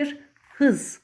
bir hız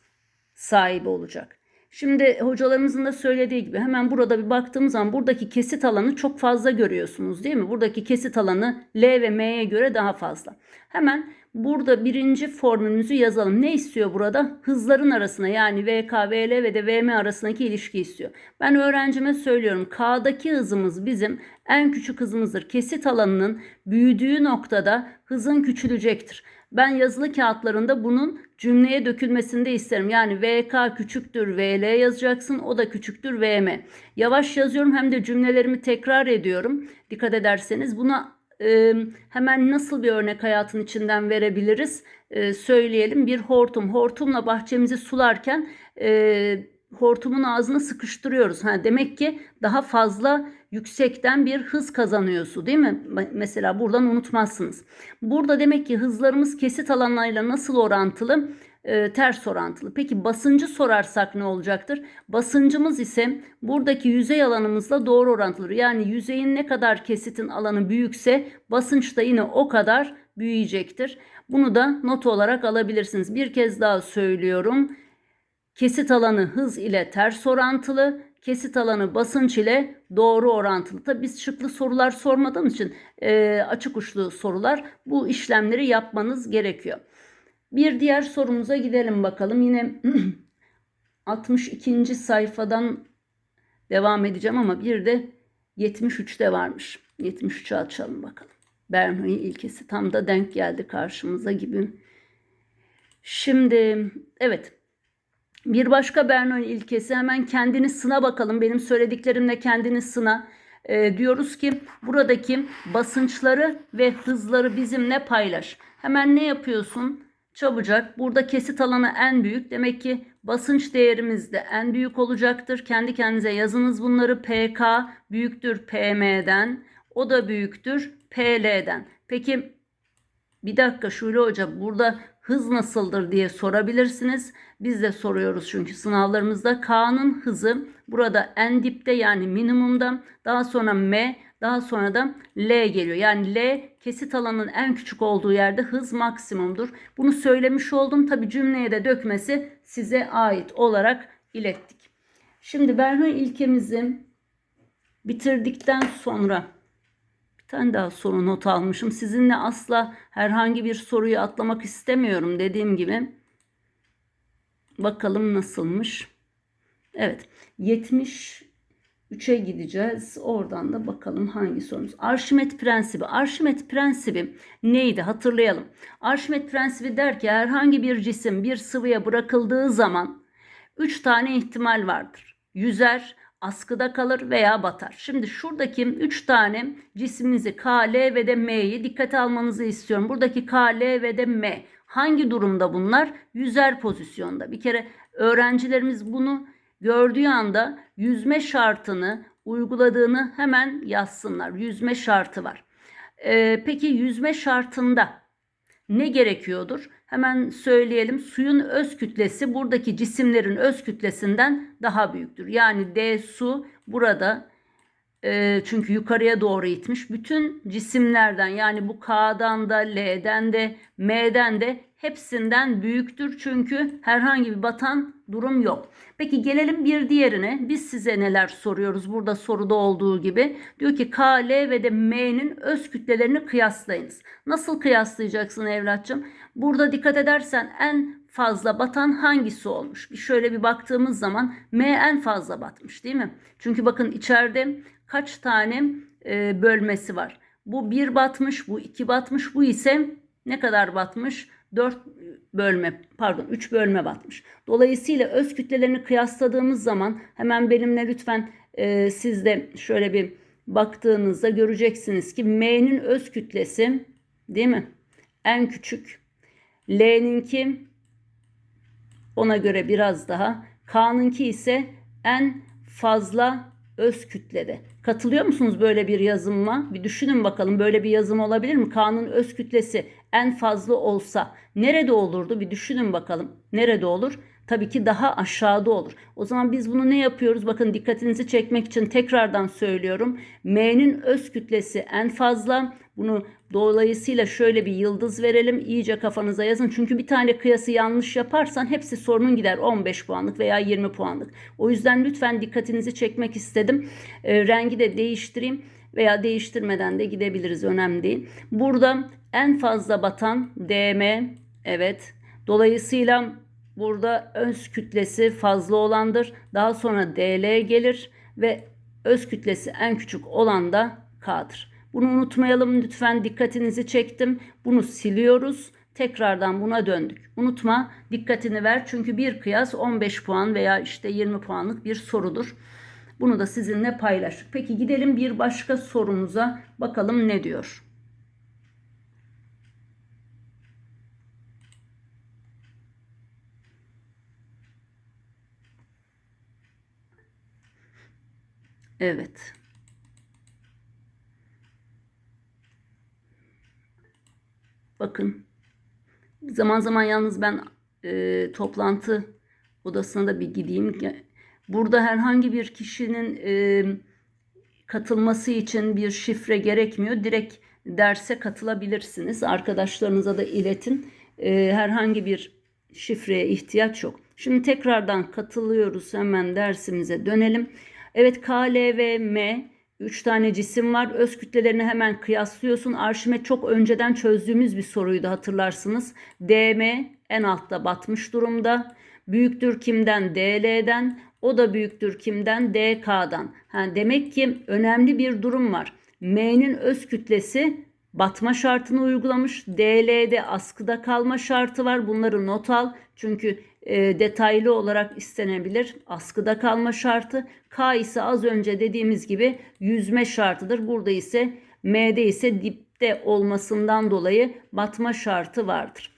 sahibi olacak. Şimdi hocalarımızın da söylediği gibi hemen burada bir baktığımız zaman buradaki kesit alanı çok fazla görüyorsunuz değil mi? Buradaki kesit alanı L ve M'ye göre daha fazla. Hemen burada birinci formülümüzü yazalım. Ne istiyor burada? Hızların arasına yani VK, VL ve de VM arasındaki ilişki istiyor. Ben öğrencime söylüyorum. K'daki hızımız bizim en küçük hızımızdır. Kesit alanının büyüdüğü noktada hızın küçülecektir. Ben yazılı kağıtlarında bunun cümleye dökülmesini de isterim. Yani VK küçüktür VL yazacaksın. O da küçüktür VM. Yavaş yazıyorum hem de cümlelerimi tekrar ediyorum. Dikkat ederseniz buna e, hemen nasıl bir örnek hayatın içinden verebiliriz e, söyleyelim. Bir hortum. Hortumla bahçemizi sularken e, hortumun ağzını sıkıştırıyoruz. Ha, demek ki daha fazla yüksekten bir hız kazanıyor su değil mi? Mesela buradan unutmazsınız. Burada demek ki hızlarımız kesit alanlarıyla nasıl orantılı? Ee, ters orantılı. Peki basıncı sorarsak ne olacaktır? Basıncımız ise buradaki yüzey alanımızla doğru orantılı. Yani yüzeyin ne kadar kesitin alanı büyükse basınç da yine o kadar büyüyecektir. Bunu da not olarak alabilirsiniz. Bir kez daha söylüyorum. Kesit alanı hız ile ters orantılı, kesit alanı basınç ile doğru orantılı. Tabi biz şıklı sorular sormadığımız için e, açık uçlu sorular bu işlemleri yapmanız gerekiyor. Bir diğer sorumuza gidelim bakalım. Yine 62. sayfadan devam edeceğim ama bir de 73'te varmış. 73'ü açalım bakalım. Bernoulli ilkesi tam da denk geldi karşımıza gibi. Şimdi evet bir başka Bernoulli ilkesi hemen kendini sına bakalım. Benim söylediklerimle kendini sına. E, diyoruz ki buradaki basınçları ve hızları bizimle paylaş. Hemen ne yapıyorsun? Çabucak burada kesit alanı en büyük. Demek ki basınç değerimiz de en büyük olacaktır. Kendi kendinize yazınız bunları. PK büyüktür PM'den. O da büyüktür PL'den. Peki bir dakika Şule Hoca burada hız nasıldır diye sorabilirsiniz. Biz de soruyoruz çünkü sınavlarımızda K'nın hızı burada en dipte yani minimumda daha sonra M daha sonra da L geliyor. Yani L kesit alanının en küçük olduğu yerde hız maksimumdur. Bunu söylemiş oldum. Tabi cümleye de dökmesi size ait olarak ilettik. Şimdi Bernoulli ilkemizi bitirdikten sonra tane daha soru not almışım. Sizinle asla herhangi bir soruyu atlamak istemiyorum dediğim gibi. Bakalım nasılmış. Evet 73'e gideceğiz. Oradan da bakalım hangi sorumuz. Arşimet prensibi. Arşimet prensibi neydi hatırlayalım. Arşimet prensibi der ki herhangi bir cisim bir sıvıya bırakıldığı zaman 3 tane ihtimal vardır. Yüzer, askıda kalır veya batar. Şimdi şuradaki 3 tane cismimizi K, L ve de M'yi dikkate almanızı istiyorum. Buradaki K, L ve de M hangi durumda bunlar? Yüzer pozisyonda. Bir kere öğrencilerimiz bunu gördüğü anda yüzme şartını uyguladığını hemen yazsınlar. Yüzme şartı var. Ee, peki yüzme şartında ne gerekiyordur? Hemen söyleyelim. Suyun öz kütlesi buradaki cisimlerin öz kütlesinden daha büyüktür. Yani D su burada e, çünkü yukarıya doğru itmiş. Bütün cisimlerden yani bu K'dan da L'den de M'den de hepsinden büyüktür. Çünkü herhangi bir batan durum yok. Peki gelelim bir diğerine. Biz size neler soruyoruz burada soruda olduğu gibi. Diyor ki K, L ve de M'nin öz kütlelerini kıyaslayınız. Nasıl kıyaslayacaksın evlatçım? Burada dikkat edersen en fazla batan hangisi olmuş? Bir şöyle bir baktığımız zaman M en fazla batmış değil mi? Çünkü bakın içeride kaç tane e, bölmesi var. Bu bir batmış, bu iki batmış, bu ise ne kadar batmış? 4 bölme pardon 3 bölme batmış. Dolayısıyla öz kütlelerini kıyasladığımız zaman hemen benimle lütfen e, siz de şöyle bir baktığınızda göreceksiniz ki M'nin öz kütlesi değil mi? En küçük. L'ninki ona göre biraz daha. K'nınki ise en fazla öz kütlede. Katılıyor musunuz böyle bir yazımma? Bir düşünün bakalım böyle bir yazım olabilir mi? K'nın öz kütlesi en fazla olsa nerede olurdu? Bir düşünün bakalım. Nerede olur? Tabii ki daha aşağıda olur. O zaman biz bunu ne yapıyoruz? Bakın dikkatinizi çekmek için tekrardan söylüyorum. M'nin öz kütlesi en fazla. Bunu Dolayısıyla şöyle bir yıldız verelim. İyice kafanıza yazın. Çünkü bir tane kıyası yanlış yaparsan hepsi sorunun gider. 15 puanlık veya 20 puanlık. O yüzden lütfen dikkatinizi çekmek istedim. E, rengi de değiştireyim veya değiştirmeden de gidebiliriz. Önemli değil. Burada en fazla batan DM. Evet. Dolayısıyla burada öz kütlesi fazla olandır. Daha sonra DL gelir ve öz kütlesi en küçük olan da K'dır. Bunu unutmayalım lütfen dikkatinizi çektim. Bunu siliyoruz. Tekrardan buna döndük. Unutma dikkatini ver çünkü bir kıyas 15 puan veya işte 20 puanlık bir sorudur. Bunu da sizinle paylaştık. Peki gidelim bir başka sorumuza bakalım ne diyor. Evet. Bakın. Zaman zaman yalnız ben e, toplantı odasına da bir gideyim. Burada herhangi bir kişinin e, katılması için bir şifre gerekmiyor. Direkt derse katılabilirsiniz. Arkadaşlarınıza da iletin. E, herhangi bir şifreye ihtiyaç yok. Şimdi tekrardan katılıyoruz. Hemen dersimize dönelim. Evet K, L ve M 3 tane cisim var. Öz kütlelerini hemen kıyaslıyorsun. Arşimet çok önceden çözdüğümüz bir soruydu hatırlarsınız. DM en altta batmış durumda. Büyüktür kimden? DL'den. O da büyüktür kimden? DK'dan. Ha, demek ki önemli bir durum var. M'nin öz kütlesi batma şartını uygulamış. DL'de askıda kalma şartı var. Bunları not al. Çünkü e, detaylı olarak istenebilir. Askıda kalma şartı. K ise az önce dediğimiz gibi yüzme şartıdır. Burada ise M'de ise dipte olmasından dolayı batma şartı vardır.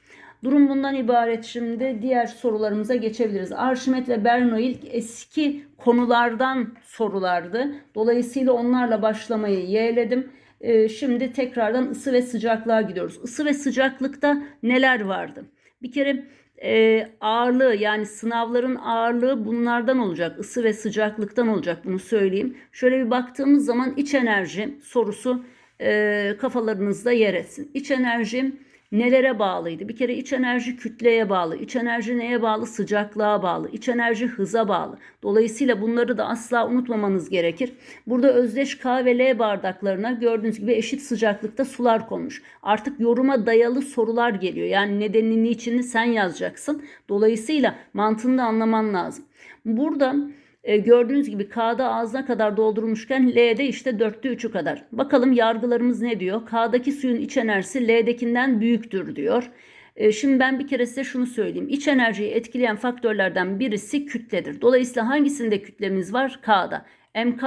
Durum bundan ibaret şimdi. Diğer sorularımıza geçebiliriz. Arşimet ve Bernoulli eski konulardan sorulardı. Dolayısıyla onlarla başlamayı yeğledim. Ee, şimdi tekrardan ısı ve sıcaklığa gidiyoruz. Isı ve sıcaklıkta neler vardı? Bir kere e, ağırlığı yani sınavların ağırlığı bunlardan olacak. Isı ve sıcaklıktan olacak bunu söyleyeyim. Şöyle bir baktığımız zaman iç enerji sorusu e, kafalarınızda yer etsin. İç enerji nelere bağlıydı? Bir kere iç enerji kütleye bağlı. İç enerji neye bağlı? Sıcaklığa bağlı. İç enerji hıza bağlı. Dolayısıyla bunları da asla unutmamanız gerekir. Burada özdeş K ve L bardaklarına gördüğünüz gibi eşit sıcaklıkta sular konmuş. Artık yoruma dayalı sorular geliyor. Yani nedenini niçini sen yazacaksın. Dolayısıyla mantığını da anlaman lazım. Burada e, gördüğünüz gibi K'da ağzına kadar doldurulmuşken L'de işte dörtte üçü kadar. Bakalım yargılarımız ne diyor? K'daki suyun iç enerjisi L'dekinden büyüktür diyor. E, şimdi ben bir kere size şunu söyleyeyim. İç enerjiyi etkileyen faktörlerden birisi kütledir. Dolayısıyla hangisinde kütlemiz var? K'da. MK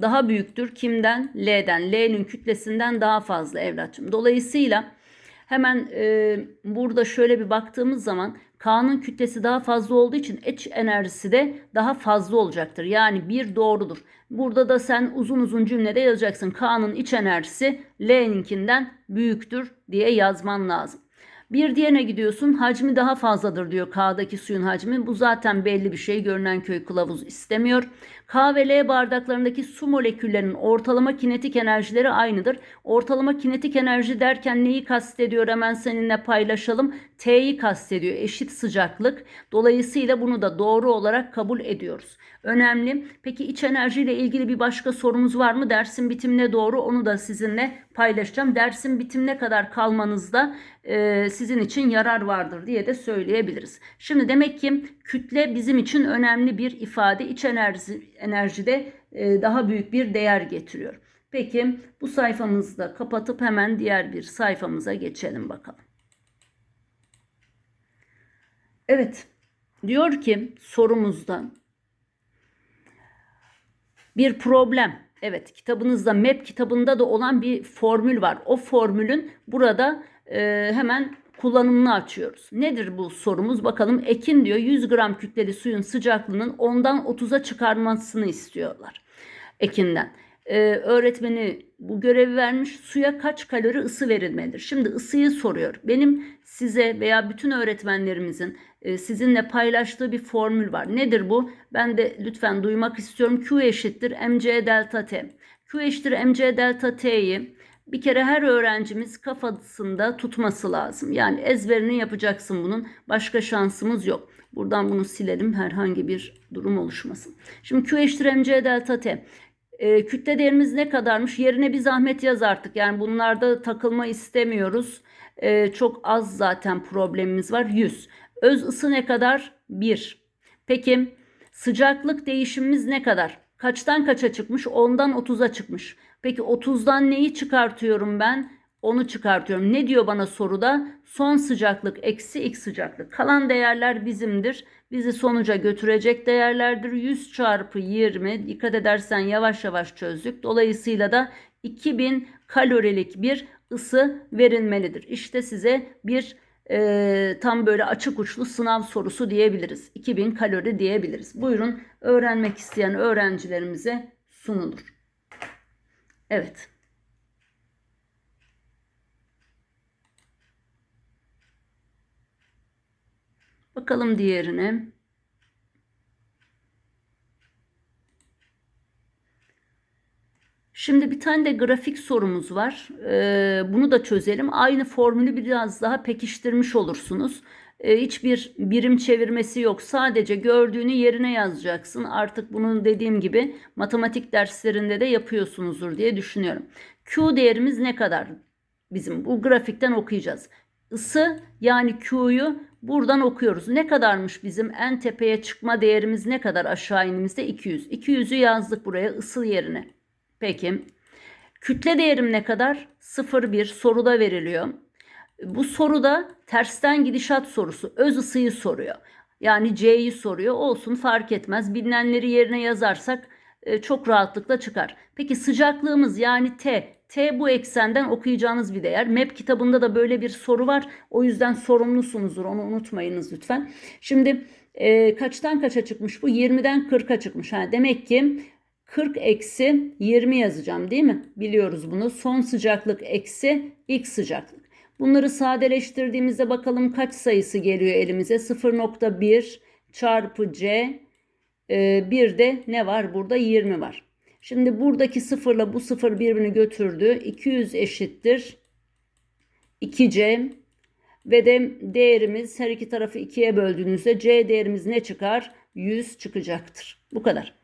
daha büyüktür. Kimden? L'den. L'nin kütlesinden daha fazla evlatçım. Dolayısıyla hemen e, burada şöyle bir baktığımız zaman K'nın kütlesi daha fazla olduğu için iç enerjisi de daha fazla olacaktır. Yani bir doğrudur. Burada da sen uzun uzun cümlede yazacaksın. K'nın iç enerjisi L'ninkinden büyüktür diye yazman lazım. Bir diğerine gidiyorsun hacmi daha fazladır diyor K'daki suyun hacmi. Bu zaten belli bir şey. Görünen köy kılavuz istemiyor. K ve L bardaklarındaki su moleküllerinin ortalama kinetik enerjileri aynıdır. Ortalama kinetik enerji derken neyi kastediyor hemen seninle paylaşalım. T'yi kastediyor eşit sıcaklık. Dolayısıyla bunu da doğru olarak kabul ediyoruz. Önemli. Peki iç enerji ile ilgili bir başka sorumuz var mı? Dersin bitimine doğru onu da sizinle paylaşacağım. Dersin bitimine kadar kalmanızda e, sizin için yarar vardır diye de söyleyebiliriz. Şimdi demek ki kütle bizim için önemli bir ifade. İç enerji enerjide e, daha büyük bir değer getiriyor. Peki bu sayfamızı da kapatıp hemen diğer bir sayfamıza geçelim bakalım. Evet diyor ki sorumuzda bir problem. Evet kitabınızda MEP kitabında da olan bir formül var. O formülün burada e, hemen kullanımını açıyoruz. Nedir bu sorumuz? Bakalım Ekin diyor 100 gram kütleli suyun sıcaklığının 10'dan 30'a çıkarmasını istiyorlar. Ekinden. Ee, öğretmeni bu görevi vermiş. Suya kaç kalori ısı verilmelidir? Şimdi ısıyı soruyor. Benim size veya bütün öğretmenlerimizin e, sizinle paylaştığı bir formül var. Nedir bu? Ben de lütfen duymak istiyorum. Q eşittir mc delta t. Q eşittir mc delta t'yi bir kere her öğrencimiz kafasında tutması lazım. Yani ezberini yapacaksın bunun. Başka şansımız yok. Buradan bunu silelim herhangi bir durum oluşmasın. Şimdi Q eşittir mc delta t. E, kütle değerimiz ne kadarmış? Yerine bir zahmet yaz artık. Yani bunlarda takılma istemiyoruz. E, çok az zaten problemimiz var. 100. Öz ısı ne kadar? 1. Peki sıcaklık değişimimiz ne kadar? Kaçtan kaça çıkmış? 10'dan 30'a çıkmış. Peki 30'dan neyi çıkartıyorum ben? Onu çıkartıyorum. Ne diyor bana soruda? Son sıcaklık eksi x sıcaklık. Kalan değerler bizimdir. Bizi sonuca götürecek değerlerdir. 100 çarpı 20. Dikkat edersen yavaş yavaş çözdük. Dolayısıyla da 2000 kalorilik bir ısı verilmelidir. İşte size bir e, tam böyle açık uçlu sınav sorusu diyebiliriz. 2000 kalori diyebiliriz. Buyurun öğrenmek isteyen öğrencilerimize sunulur. Evet. Bakalım diğerine. Şimdi bir tane de grafik sorumuz var. Ee, bunu da çözelim. Aynı formülü biraz daha pekiştirmiş olursunuz. Ee, hiçbir birim çevirmesi yok. Sadece gördüğünü yerine yazacaksın. Artık bunun dediğim gibi matematik derslerinde de yapıyorsunuzdur diye düşünüyorum. Q değerimiz ne kadar? Bizim bu grafikten okuyacağız. Isı yani Q'yu buradan okuyoruz. Ne kadarmış bizim en tepeye çıkma değerimiz ne kadar aşağı inimizde? 200. 200'ü yazdık buraya ısı yerine. Peki. Kütle değerim ne kadar? 0,1 soruda veriliyor. Bu soruda tersten gidişat sorusu. Öz ısıyı soruyor. Yani C'yi soruyor. Olsun fark etmez. Bilinenleri yerine yazarsak e, çok rahatlıkla çıkar. Peki sıcaklığımız yani T. T bu eksenden okuyacağınız bir değer. MEP kitabında da böyle bir soru var. O yüzden sorumlusunuzdur. Onu unutmayınız lütfen. Şimdi e, kaçtan kaça çıkmış bu? 20'den 40'a çıkmış. Ha, demek ki 40 eksi 20 yazacağım değil mi? Biliyoruz bunu. Son sıcaklık eksi ilk sıcaklık. Bunları sadeleştirdiğimizde bakalım kaç sayısı geliyor elimize? 0.1 çarpı C. Ee, bir de ne var? Burada 20 var. Şimdi buradaki sıfırla bu sıfır birbirini götürdü. 200 eşittir. 2C ve de değerimiz her iki tarafı ikiye böldüğünüzde C değerimiz ne çıkar? 100 çıkacaktır. Bu kadar.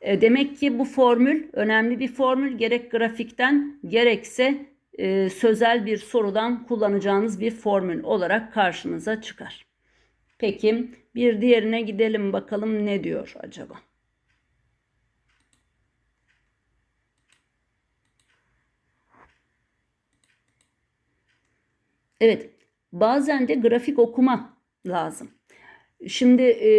E, demek ki bu formül önemli bir formül. Gerek grafikten gerekse e, sözel bir sorudan kullanacağınız bir formül olarak karşınıza çıkar. Peki bir diğerine gidelim bakalım ne diyor acaba? Evet, bazen de grafik okuma lazım. Şimdi e,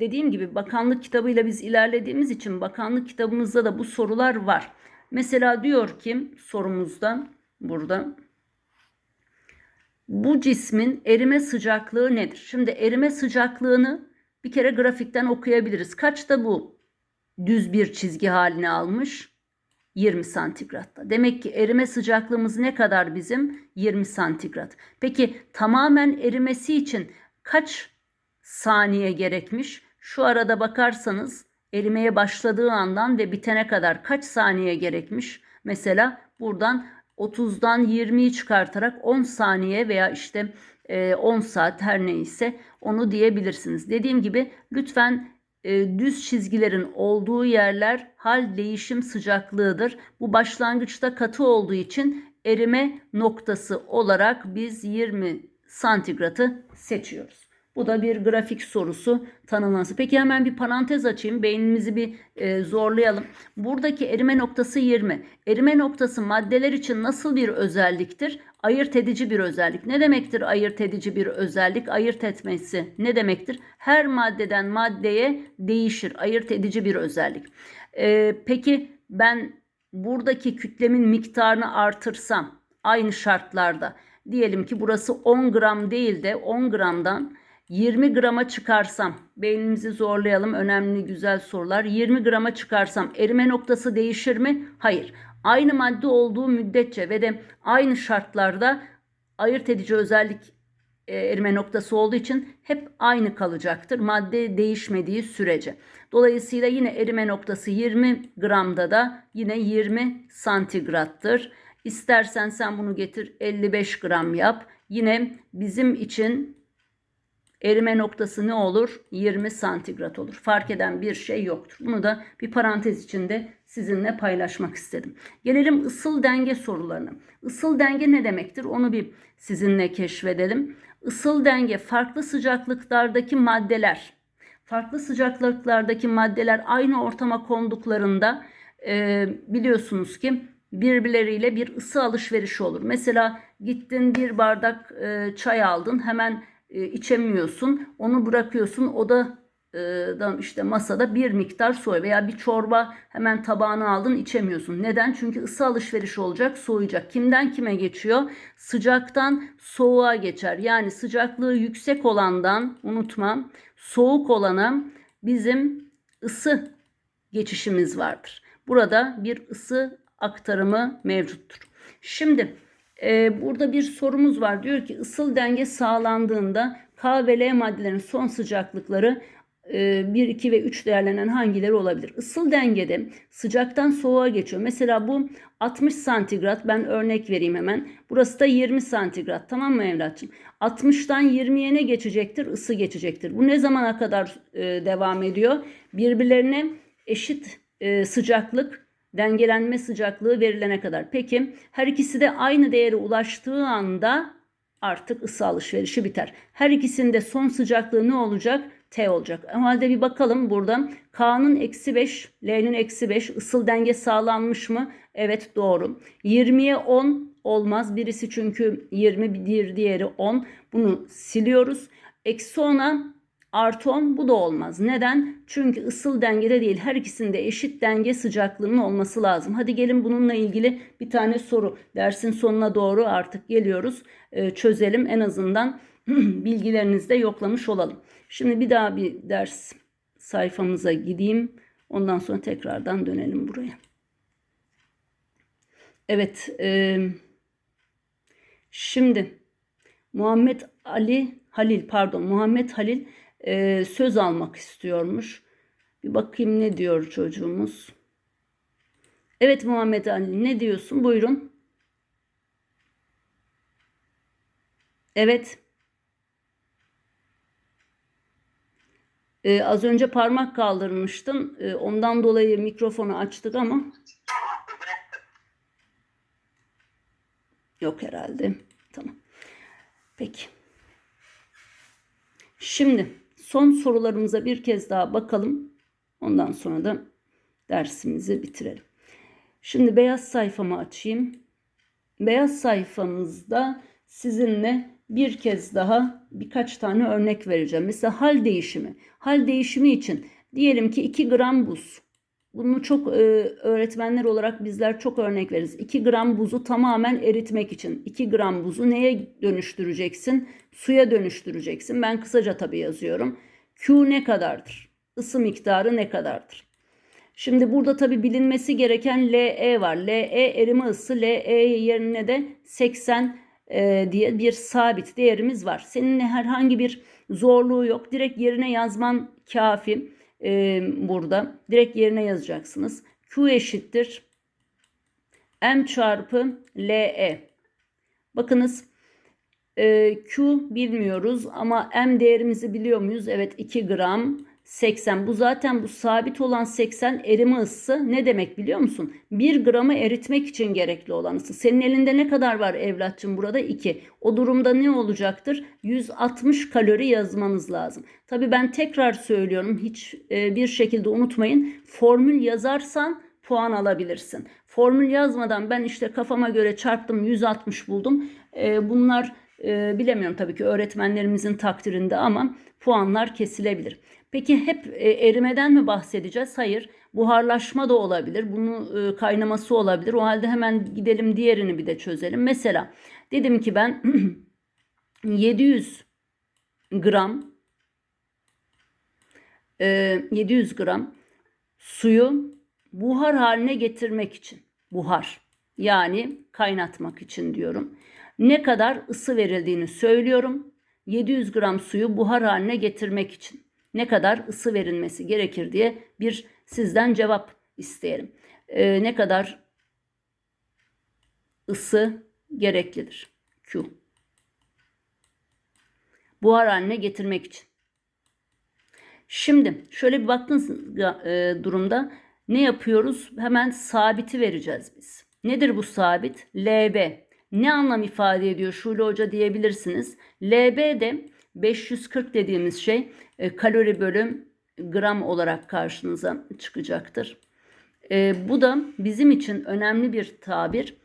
dediğim gibi bakanlık kitabıyla biz ilerlediğimiz için bakanlık kitabımızda da bu sorular var. Mesela diyor ki sorumuzda burada bu cismin erime sıcaklığı nedir? Şimdi erime sıcaklığını bir kere grafikten okuyabiliriz. Kaçta bu düz bir çizgi halini almış? 20 santigratta. Demek ki erime sıcaklığımız ne kadar bizim? 20 santigrat. Peki tamamen erimesi için kaç saniye gerekmiş? Şu arada bakarsanız erimeye başladığı andan ve bitene kadar kaç saniye gerekmiş? Mesela buradan 30'dan 20'yi çıkartarak 10 saniye veya işte 10 saat her neyse onu diyebilirsiniz. Dediğim gibi lütfen e, düz çizgilerin olduğu yerler hal değişim sıcaklığıdır. Bu başlangıçta katı olduğu için erime noktası olarak biz 20 santigratı seçiyoruz. Bu da bir grafik sorusu tanımlaması. Peki hemen bir parantez açayım. Beynimizi bir e, zorlayalım. Buradaki erime noktası 20. Erime noktası maddeler için nasıl bir özelliktir? Ayırt edici bir özellik. Ne demektir ayırt edici bir özellik? Ayırt etmesi ne demektir? Her maddeden maddeye değişir. Ayırt edici bir özellik. E, peki ben buradaki kütlemin miktarını artırsam aynı şartlarda diyelim ki burası 10 gram değil de 10 gramdan 20 grama çıkarsam, beynimizi zorlayalım önemli güzel sorular. 20 grama çıkarsam erime noktası değişir mi? Hayır. Aynı madde olduğu müddetçe ve de aynı şartlarda ayırt edici özellik e, erime noktası olduğu için hep aynı kalacaktır. Madde değişmediği sürece. Dolayısıyla yine erime noktası 20 gramda da yine 20 santigrattır. İstersen sen bunu getir 55 gram yap. Yine bizim için erime noktası ne olur? 20 santigrat olur. Fark eden bir şey yoktur. Bunu da bir parantez içinde sizinle paylaşmak istedim. Gelelim ısıl denge sorularına. Isıl denge ne demektir? Onu bir sizinle keşfedelim. Isıl denge farklı sıcaklıklardaki maddeler, farklı sıcaklıklardaki maddeler aynı ortama konduklarında e, biliyorsunuz ki birbirleriyle bir ısı alışverişi olur. Mesela gittin bir bardak e, çay aldın hemen e, içemiyorsun onu bırakıyorsun o da e, işte masada bir miktar su veya bir çorba hemen tabağına aldın içemiyorsun. Neden? Çünkü ısı alışverişi olacak soğuyacak. Kimden kime geçiyor? Sıcaktan soğuğa geçer. Yani sıcaklığı yüksek olandan unutma soğuk olana bizim ısı geçişimiz vardır. Burada bir ısı aktarımı mevcuttur. Şimdi e, burada bir sorumuz var. Diyor ki ısıl denge sağlandığında K ve L maddelerin son sıcaklıkları 1, 2 ve 3 değerlenen hangileri olabilir? Isıl dengede sıcaktan soğuğa geçiyor. Mesela bu 60 santigrat ben örnek vereyim hemen. Burası da 20 santigrat tamam mı evlatçım? 60'tan 20'ye ne geçecektir? Isı geçecektir. Bu ne zamana kadar e, devam ediyor? Birbirlerine eşit e, sıcaklık dengelenme sıcaklığı verilene kadar. Peki her ikisi de aynı değere ulaştığı anda artık ısı alışverişi biter. Her ikisinde son sıcaklığı ne olacak? T olacak. O halde bir bakalım burada K'nın eksi 5, L'nin eksi 5 ısıl denge sağlanmış mı? Evet doğru. 20'ye 10 olmaz. Birisi çünkü 20 bir diğeri 10. Bunu siliyoruz. Eksi 10'a artı 10 bu da olmaz. Neden? Çünkü ısıl dengede değil. Her ikisinde eşit denge sıcaklığının olması lazım. Hadi gelin bununla ilgili bir tane soru. Dersin sonuna doğru artık geliyoruz. Ee, çözelim en azından bilgilerinizi de yoklamış olalım. Şimdi bir daha bir ders sayfamıza gideyim. Ondan sonra tekrardan dönelim buraya. Evet. E, şimdi Muhammed Ali Halil pardon Muhammed Halil e, söz almak istiyormuş. Bir bakayım ne diyor çocuğumuz. Evet Muhammed Ali ne diyorsun? Buyurun. Evet. Ee, az önce parmak kaldırmıştın. Ee, ondan dolayı mikrofonu açtık ama yok herhalde. Tamam. Peki. Şimdi son sorularımıza bir kez daha bakalım. Ondan sonra da dersimizi bitirelim. Şimdi beyaz sayfamı açayım. Beyaz sayfamızda sizinle bir kez daha birkaç tane örnek vereceğim. Mesela hal değişimi. Hal değişimi için diyelim ki 2 gram buz. Bunu çok e, öğretmenler olarak bizler çok örnek veririz. 2 gram buzu tamamen eritmek için 2 gram buzu neye dönüştüreceksin? Suya dönüştüreceksin. Ben kısaca tabii yazıyorum. Q ne kadardır? Isı miktarı ne kadardır? Şimdi burada tabii bilinmesi gereken LE var. LE erime ısı. LE yerine de 80 e, diye bir sabit değerimiz var. Seninle herhangi bir zorluğu yok. Direkt yerine yazman kafi e, burada. Direkt yerine yazacaksınız. Q eşittir M çarpı LE. Bakınız e, Q bilmiyoruz ama M değerimizi biliyor muyuz? Evet 2 gram 80. Bu zaten bu sabit olan 80 erime ısısı ne demek biliyor musun? 1 gramı eritmek için gerekli olan ısı. Senin elinde ne kadar var evlatçım burada? 2. O durumda ne olacaktır? 160 kalori yazmanız lazım. Tabii ben tekrar söylüyorum. Hiç e, bir şekilde unutmayın. Formül yazarsan puan alabilirsin. Formül yazmadan ben işte kafama göre çarptım 160 buldum. E, bunlar e, bilemiyorum tabii ki öğretmenlerimizin takdirinde ama puanlar kesilebilir. Peki hep e, erimeden mi bahsedeceğiz? Hayır. Buharlaşma da olabilir. Bunu e, kaynaması olabilir. O halde hemen gidelim diğerini bir de çözelim. Mesela dedim ki ben 700 gram 700 gram suyu buhar haline getirmek için buhar yani kaynatmak için diyorum. Ne kadar ısı verildiğini söylüyorum. 700 gram suyu buhar haline getirmek için ne kadar ısı verilmesi gerekir diye bir sizden cevap isteyelim. Ee, ne kadar ısı gereklidir. Q. Buhar haline getirmek için. Şimdi şöyle bir baktığınız e, durumda ne yapıyoruz? Hemen sabiti vereceğiz biz. Nedir bu sabit? LB. Ne anlam ifade ediyor Şule Hoca diyebilirsiniz. LB de 540 dediğimiz şey e, kalori bölüm gram olarak karşınıza çıkacaktır. E, bu da bizim için önemli bir tabir.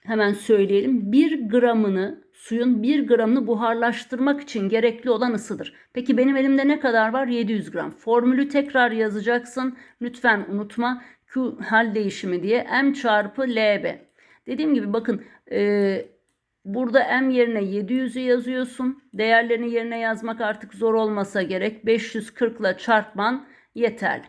Hemen söyleyelim. Bir gramını suyun bir gramını buharlaştırmak için gerekli olan ısıdır. Peki benim elimde ne kadar var? 700 gram. Formülü tekrar yazacaksın. Lütfen unutma. Q hal değişimi diye M çarpı LB. Dediğim gibi bakın e, burada M yerine 700'ü yazıyorsun. Değerlerini yerine yazmak artık zor olmasa gerek. 540 ile çarpman yeterli.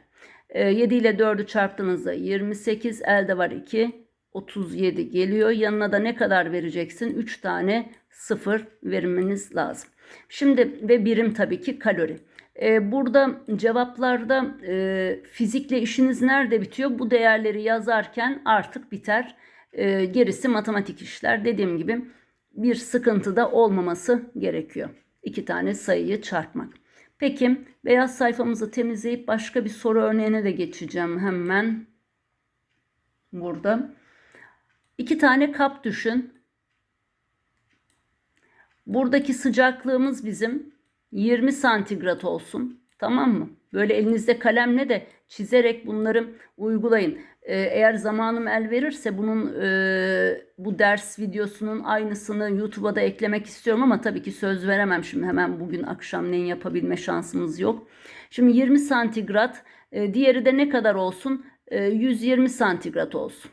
E, 7 ile 4'ü çarptığınızda 28 elde var 2. 37 geliyor. Yanına da ne kadar vereceksin? 3 tane sıfır vermeniz lazım. Şimdi ve birim tabii ki kalori. Ee, burada cevaplarda e, fizikle işiniz nerede bitiyor? Bu değerleri yazarken artık biter. E, gerisi matematik işler. Dediğim gibi bir sıkıntı da olmaması gerekiyor. İki tane sayıyı çarpmak. Peki beyaz sayfamızı temizleyip başka bir soru örneğine de geçeceğim hemen. Burada. İki tane kap düşün. Buradaki sıcaklığımız bizim 20 santigrat olsun. Tamam mı? Böyle elinizde kalemle de çizerek bunları uygulayın. Ee, eğer zamanım el verirse bunun e, bu ders videosunun aynısını YouTube'a da eklemek istiyorum ama tabii ki söz veremem şimdi hemen bugün akşam neyin yapabilme şansımız yok. Şimdi 20 santigrat, e, diğeri de ne kadar olsun? E, 120 santigrat olsun.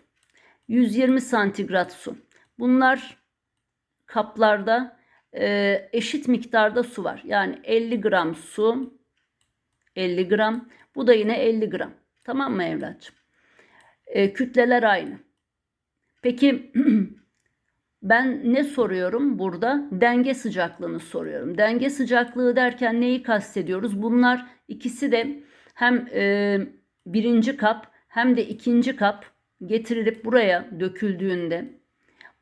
120 santigrat su. Bunlar kaplarda e, eşit miktarda su var. Yani 50 gram su, 50 gram. Bu da yine 50 gram. Tamam mı evlatçım? E, kütleler aynı. Peki ben ne soruyorum burada? Denge sıcaklığını soruyorum. Denge sıcaklığı derken neyi kastediyoruz? Bunlar ikisi de hem e, birinci kap hem de ikinci kap getirilip buraya döküldüğünde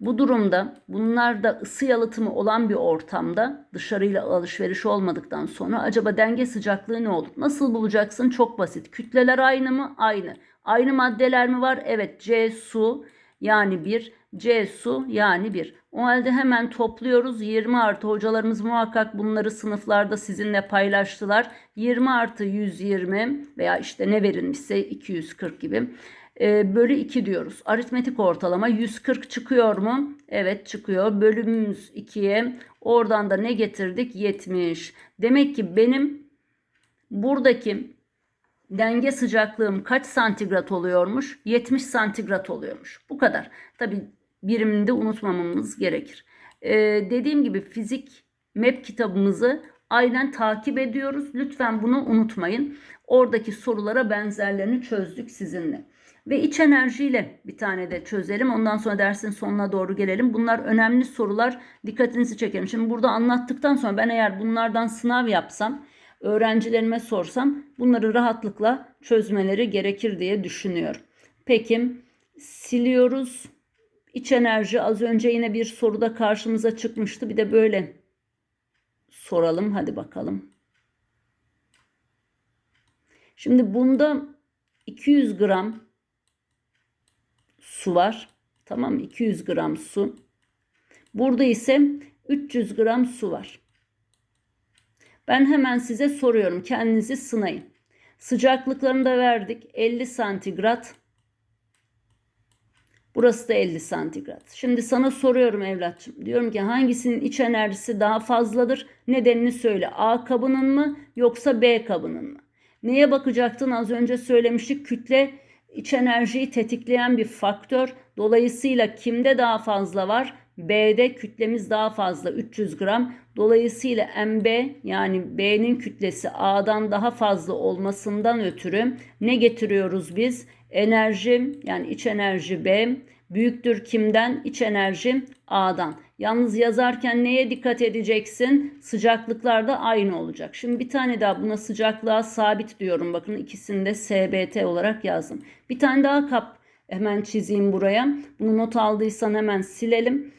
bu durumda bunlar da ısı yalıtımı olan bir ortamda dışarıyla alışveriş olmadıktan sonra acaba denge sıcaklığı ne olur? Nasıl bulacaksın? Çok basit. Kütleler aynı mı? Aynı. Aynı maddeler mi var? Evet. C su yani 1. C su yani 1. O halde hemen topluyoruz. 20 artı hocalarımız muhakkak bunları sınıflarda sizinle paylaştılar. 20 artı 120 veya işte ne verilmişse 240 gibi e, bölü 2 diyoruz. Aritmetik ortalama 140 çıkıyor mu? Evet çıkıyor. Bölümümüz 2'ye. Oradan da ne getirdik? 70. Demek ki benim buradaki denge sıcaklığım kaç santigrat oluyormuş? 70 santigrat oluyormuş. Bu kadar. Tabi biriminde unutmamamız gerekir. Ee, dediğim gibi fizik map kitabımızı aynen takip ediyoruz. Lütfen bunu unutmayın. Oradaki sorulara benzerlerini çözdük sizinle. Ve iç enerjiyle bir tane de çözelim. Ondan sonra dersin sonuna doğru gelelim. Bunlar önemli sorular. Dikkatinizi çekerim. Şimdi burada anlattıktan sonra ben eğer bunlardan sınav yapsam, öğrencilerime sorsam bunları rahatlıkla çözmeleri gerekir diye düşünüyorum. Peki siliyoruz. İç enerji az önce yine bir soruda karşımıza çıkmıştı. Bir de böyle soralım. Hadi bakalım. Şimdi bunda 200 gram su var. Tamam 200 gram su. Burada ise 300 gram su var. Ben hemen size soruyorum. Kendinizi sınayın. Sıcaklıklarını da verdik. 50 santigrat. Burası da 50 santigrat. Şimdi sana soruyorum evlatçım. Diyorum ki hangisinin iç enerjisi daha fazladır? Nedenini söyle. A kabının mı yoksa B kabının mı? Neye bakacaktın? Az önce söylemiştik. Kütle iç enerjiyi tetikleyen bir faktör. Dolayısıyla kimde daha fazla var? B'de kütlemiz daha fazla 300 gram. Dolayısıyla MB yani B'nin kütlesi A'dan daha fazla olmasından ötürü ne getiriyoruz biz? Enerji yani iç enerji B büyüktür kimden? İç enerji A'dan. Yalnız yazarken neye dikkat edeceksin? Sıcaklıklar da aynı olacak. Şimdi bir tane daha buna sıcaklığa sabit diyorum. Bakın ikisini de SBT olarak yazdım. Bir tane daha kap hemen çizeyim buraya. Bunu not aldıysan hemen silelim.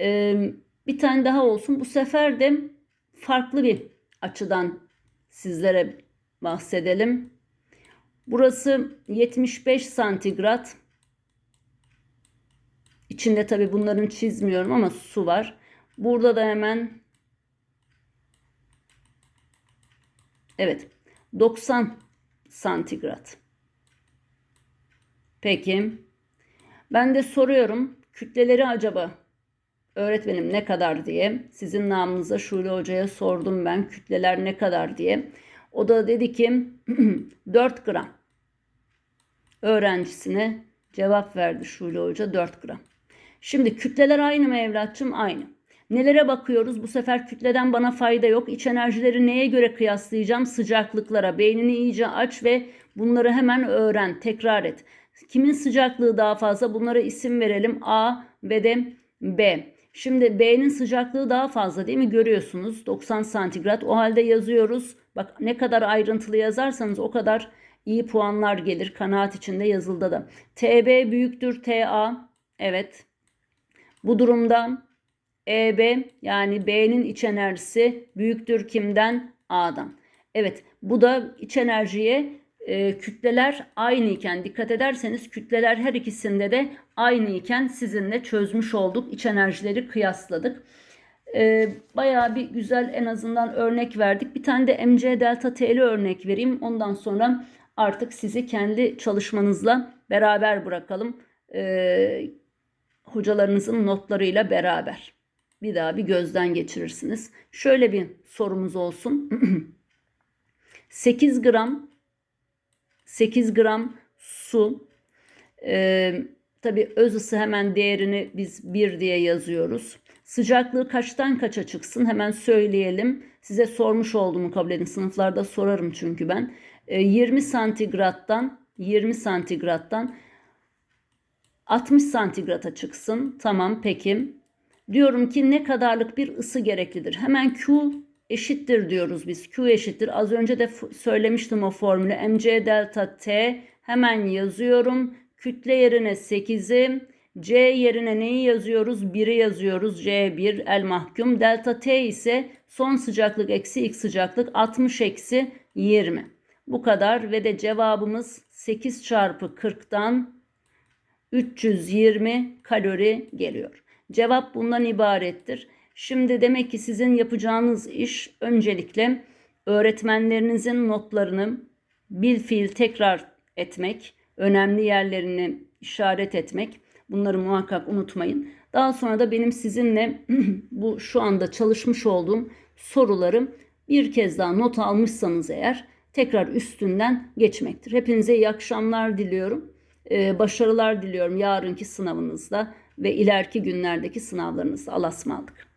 Ee, bir tane daha olsun. Bu sefer de farklı bir açıdan sizlere bahsedelim. Burası 75 santigrat. İçinde tabi bunların çizmiyorum ama su var. Burada da hemen evet 90 santigrat. Peki. Ben de soruyorum kütleleri acaba öğretmenim ne kadar diye. Sizin namınıza Şule Hoca'ya sordum ben kütleler ne kadar diye. O da dedi ki 4 gram. Öğrencisine cevap verdi Şule Hoca 4 gram. Şimdi kütleler aynı mı evlatçım? Aynı. Nelere bakıyoruz? Bu sefer kütleden bana fayda yok. İç enerjileri neye göre kıyaslayacağım? Sıcaklıklara. Beynini iyice aç ve bunları hemen öğren, tekrar et. Kimin sıcaklığı daha fazla? Bunlara isim verelim. A ve de B. Şimdi B'nin sıcaklığı daha fazla değil mi? Görüyorsunuz 90 santigrat. O halde yazıyoruz. Bak ne kadar ayrıntılı yazarsanız o kadar iyi puanlar gelir. Kanaat içinde yazıldı da. TB büyüktür TA. Evet. Bu durumda EB yani B'nin iç enerjisi büyüktür kimden? A'dan. Evet bu da iç enerjiye e, kütleler aynı iken dikkat ederseniz kütleler her ikisinde de aynı iken sizinle çözmüş olduk. İç enerjileri kıyasladık. E, bayağı bir güzel en azından örnek verdik. Bir tane de MC delta T'li örnek vereyim. Ondan sonra artık sizi kendi çalışmanızla beraber bırakalım. E, hocalarınızın notlarıyla beraber. Bir daha bir gözden geçirirsiniz. Şöyle bir sorumuz olsun. 8 gram 8 gram su. Ee, Tabi öz ısı hemen değerini biz 1 diye yazıyoruz. Sıcaklığı kaçtan kaça çıksın hemen söyleyelim. Size sormuş olduğumu kabul edin. Sınıflarda sorarım çünkü ben. Ee, 20 santigrattan 20 santigrattan 60 santigrata çıksın. Tamam peki. Diyorum ki ne kadarlık bir ısı gereklidir? Hemen Q eşittir diyoruz biz. Q eşittir. Az önce de söylemiştim o formülü. mc delta t hemen yazıyorum. Kütle yerine 8'i, c yerine neyi yazıyoruz? 1'i yazıyoruz. c1 el mahkum. Delta t ise son sıcaklık eksi ilk sıcaklık 60 eksi 20. Bu kadar ve de cevabımız 8 çarpı 40'dan 320 kalori geliyor. Cevap bundan ibarettir. Şimdi demek ki sizin yapacağınız iş öncelikle öğretmenlerinizin notlarını bil fiil tekrar etmek, önemli yerlerini işaret etmek. Bunları muhakkak unutmayın. Daha sonra da benim sizinle bu şu anda çalışmış olduğum soruları bir kez daha not almışsanız eğer tekrar üstünden geçmektir. Hepinize iyi akşamlar diliyorum. Ee, başarılar diliyorum yarınki sınavınızda ve ileriki günlerdeki sınavlarınızda. Allah'a ısmarladık.